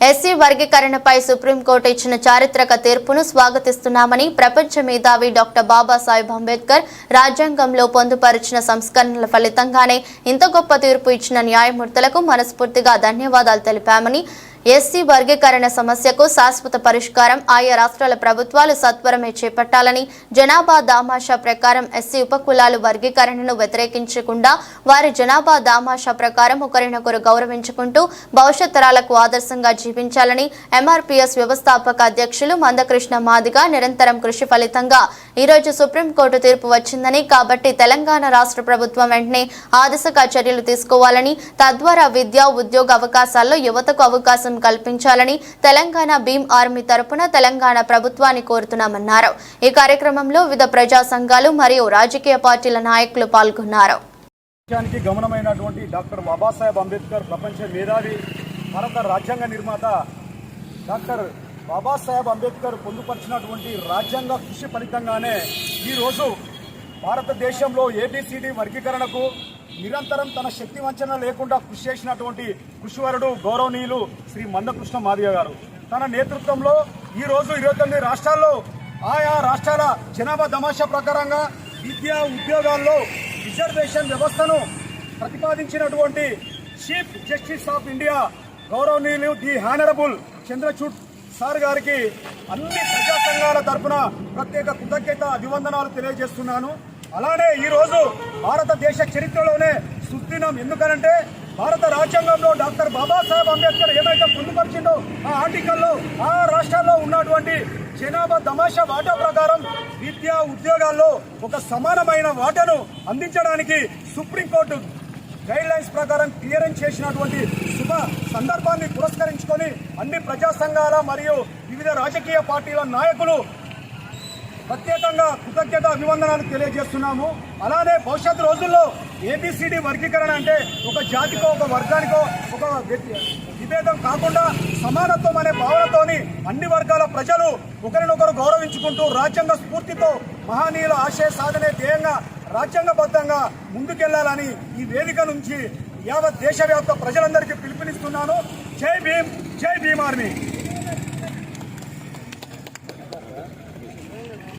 SC వర్గీకరణపై supreme court ఇచ్చిన చారిత్రక తీర్పును స్వాగతిస్తున్నామని ప్రపంచ మేధావి డాక్టర్ బాబాసాహెబ్ అంబేద్కర్ రాజ్యాంగంలో పొందుపరిచిన సంస్కరణల ఫలితంగానే ఇంత గొప్ప తీర్పు ఇచ్చిన న్యాయమూర్తులకు మనస్ఫూర్తిగా ధన్యవాదాలు తెలిపామని ఎస్సీ వర్గీకరణ సమస్యకు శాశ్వత పరిష్కారం ఆయా రాష్ట్రాల ప్రభుత్వాలు సత్వరమే చేపట్టాలని జనాభా దామాషా ప్రకారం ఎస్సీ ఉపకులాలు వర్గీకరణను వ్యతిరేకించకుండా వారి జనాభా దామాషా ప్రకారం ఒకరినొకరు గౌరవించుకుంటూ భవిష్యత్ తరాలకు ఆదర్శంగా జీవించాలని ఎంఆర్పీఎస్ వ్యవస్థాపక అధ్యక్షులు మందకృష్ణ మాదిగా నిరంతరం కృషి ఫలితంగా ఈరోజు సుప్రీంకోర్టు తీర్పు వచ్చిందని కాబట్టి తెలంగాణ రాష్ట్ర ప్రభుత్వం వెంటనే ఆ దిశగా చర్యలు తీసుకోవాలని తద్వారా విద్యా ఉద్యోగ అవకాశాల్లో యువతకు అవకాశం కల్పించాలని తెలంగాణ భీమ్ ఆర్మీ తరపున తెలంగాణ ప్రభుత్వాన్ని కోరుతున్నామన్నారు. ఈ కార్యక్రమంలో వివిధ ప్రజా సంఘాలు మరియు రాజకీయ పార్టీల నాయకులు పాల్గొన్నారు. గమనమైనటువంటి డాక్టర్ బాబాసాహెబ్ అంబేద్కర్ ప్రపంచ మేధావి భారత రాజ్యాంగ నిర్మాత డాక్టర్ బాబాసాహెబ్ అంబేద్కర్ పొందుపరిచినటువంటి రాజ్యాంగ కృషి ఫలితంగానే ఈరోజు భారతదేశంలో ఏబిసిడి వర్గీకరణకు నిరంతరం తన శక్తి వంచన లేకుండా కృషి చేసినటువంటి కృషివరుడు గౌరవనీయులు శ్రీ మందకృష్ణ మాదిగ గారు. తన నేతృత్వంలో ఈరోజు ఇరవై తొమ్మిది రాష్ట్రాల్లో ఆయా రాష్ట్రాల జనాభా దమాషా ప్రకారంగా విద్యా ఉద్యోగాల్లో రిజర్వేషన్ వ్యవస్థను ప్రతిపాదించినటువంటి చీఫ్ జస్టిస్ ఆఫ్ ఇండియా గౌరవనీయులు ది హానరబుల్ చంద్రచూడ్ సార్ గారికి అన్ని ప్రజా సంఘాల తరఫున ప్రత్యేక కృతజ్ఞత అభివందనాలు తెలియజేస్తున్నాను. అలానే ఈ రోజు భారతదేశ చరిత్రలోనే సుదినం. ఎందుకనంటే భారత రాజ్యాంగంలో డాక్టర్ బాబాసాహెబ్ అంబేద్కర్ ఏమైతే పొందుపరిచిందో ఆ ఆర్టికల్లో ఆ రాష్ట్రాల్లో ఉన్నటువంటి జనాభా తమాషా వాటా ప్రకారం విద్యా ఉద్యోగాల్లో ఒక సమానమైన వాటాను అందించడానికి సుప్రీంకోర్టు గైడ్ లైన్స్ ప్రకారం క్లియరెన్స్ చేసినటువంటి శుభ సందర్భాన్ని పురస్కరించుకొని అన్ని ప్రజా సంఘాల మరియు వివిధ రాజకీయ పార్టీల నాయకులు ప్రత్యేకంగా కృతజ్ఞత అభివందనాలు తెలియజేస్తున్నాము. అలానే భవిష్యత్ రోజుల్లో ఏబిసిడి వర్గీకరణ అంటే ఒక జాతికో ఒక వర్గానికో ఒక వ్యక్తి విభేదం కాకుండా సమానత్వం అనే భావనతోని అన్ని వర్గాల ప్రజలు ఒకరినొకరు గౌరవించుకుంటూ రాజ్యాంగ స్ఫూర్తితో మహనీయుల ఆశయ సాధనే ధ్యేయంగా రాజ్యాంగబద్ధంగా ముందుకెళ్ళాలని ఈ వేదిక నుంచి యావత్ దేశవ్యాప్త ప్రజలందరికీ పిలుపునిస్తున్నాను. జై భీమ్ జై భీమ్ ఆర్మీ.